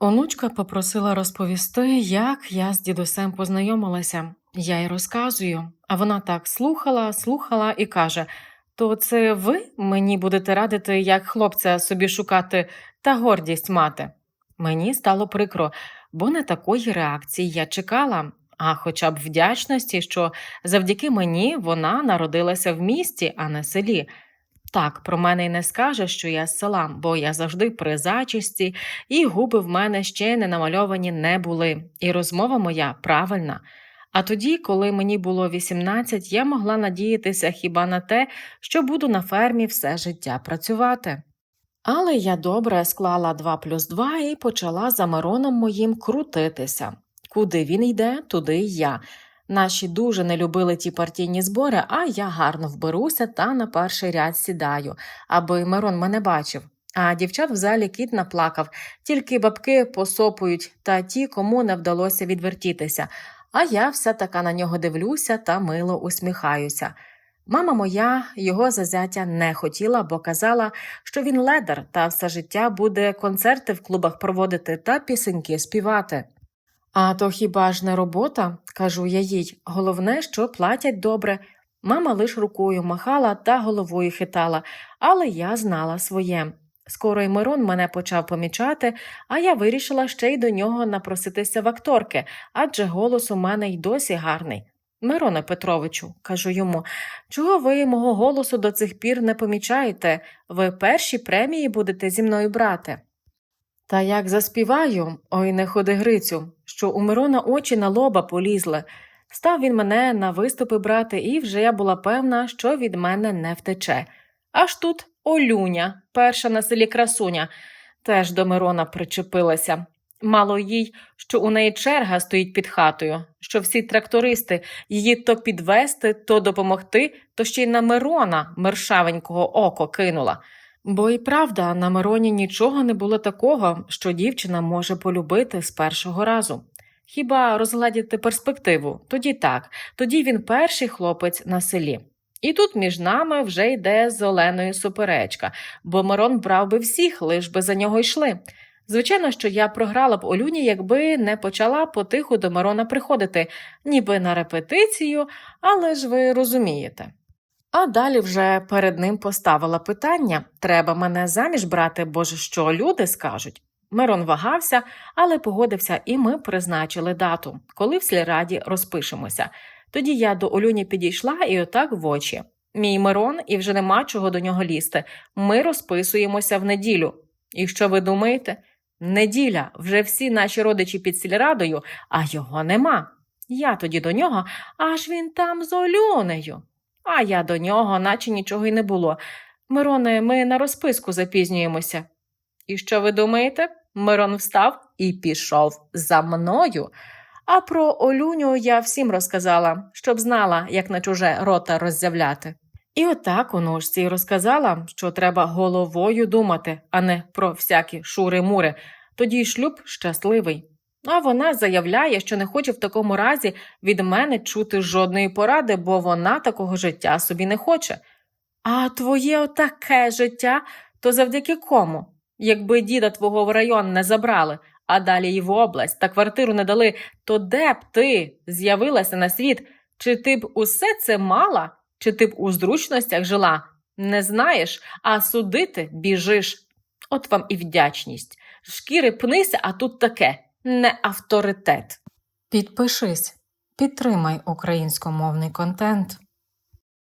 Онучка попросила розповісти, як я з дідусем познайомилася. Я й розказую, а вона так слухала, слухала і каже: То це ви мені будете радити, як хлопця собі шукати та гордість мати. Мені стало прикро, бо не такої реакції я чекала, а хоча б вдячності, що завдяки мені вона народилася в місті, а не селі. Так, про мене й не скаже, що я з села, бо я завжди при зачисті, і губи в мене ще не намальовані не були, і розмова моя правильна. А тоді, коли мені було 18, я могла надіятися хіба на те, що буду на фермі все життя працювати. Але я добре склала 2 плюс 2 і почала за Мироном моїм крутитися. Куди він йде, туди й я. Наші дуже не любили ті партійні збори, а я гарно вберуся та на перший ряд сідаю, аби Мирон мене бачив. А дівчат в залі кіт наплакав, тільки бабки посопують та ті, кому не вдалося відвертітися. А я вся така на нього дивлюся та мило усміхаюся. Мама моя його зазятя не хотіла, бо казала, що він ледар та все життя буде концерти в клубах проводити та пісеньки співати. А то хіба ж не робота, кажу я їй, головне, що платять добре. Мама лиш рукою махала та головою хитала, але я знала своє. Скоро й Мирон мене почав помічати, а я вирішила ще й до нього напроситися в акторки, адже голос у мене й досі гарний. Мироне Петровичу, кажу йому, чого ви мого голосу до цих пір не помічаєте? Ви перші премії будете зі мною брати. Та як заспіваю, ой, не ходи Грицю, що у Мирона очі на лоба полізли. Став він мене на виступи брати, і вже я була певна, що від мене не втече. Аж тут Олюня, перша на селі красуня, теж до Мирона причепилася. Мало їй, що у неї черга стоїть під хатою, що всі трактористи її то підвести, то допомогти, то ще й на Мирона мершавенького око кинула. Бо і правда, на Мироні нічого не було такого, що дівчина може полюбити з першого разу. Хіба розгладіти перспективу? Тоді так, тоді він перший хлопець на селі. І тут між нами вже йде з Оленою суперечка, бо Мирон брав би всіх, лиш би за нього йшли. Звичайно, що я програла б Олюні, якби не почала потиху до Мирона приходити, ніби на репетицію, але ж ви розумієте. А далі вже перед ним поставила питання треба мене заміж брати, бо ж що люди скажуть. Мирон вагався, але погодився, і ми призначили дату, коли в сільраді розпишемося. Тоді я до Олюні підійшла і отак в очі. Мій Мирон, і вже нема чого до нього лізти. Ми розписуємося в неділю. І що ви думаєте? Неділя, вже всі наші родичі під сільрадою, а його нема. Я тоді до нього, аж він там з Олюнею. А я до нього, наче нічого й не було. Мироне, ми на розписку запізнюємося. І що ви думаєте? Мирон встав і пішов за мною. А про Олюню я всім розказала, щоб знала, як на чуже рота роззявляти. І отак у ножці розказала, що треба головою думати, а не про всякі шури-мури. Тоді й шлюб щасливий. А вона заявляє, що не хоче в такому разі від мене чути жодної поради, бо вона такого життя собі не хоче. А твоє отаке життя то завдяки кому? Якби діда твого в район не забрали, а далі й в область та квартиру не дали, то де б ти з'явилася на світ? Чи ти б усе це мала, чи ти б у зручностях жила? Не знаєш, а судити біжиш. От вам і вдячність. Шкіри пнися, а тут таке не авторитет. Підпишись, підтримай українськомовний контент.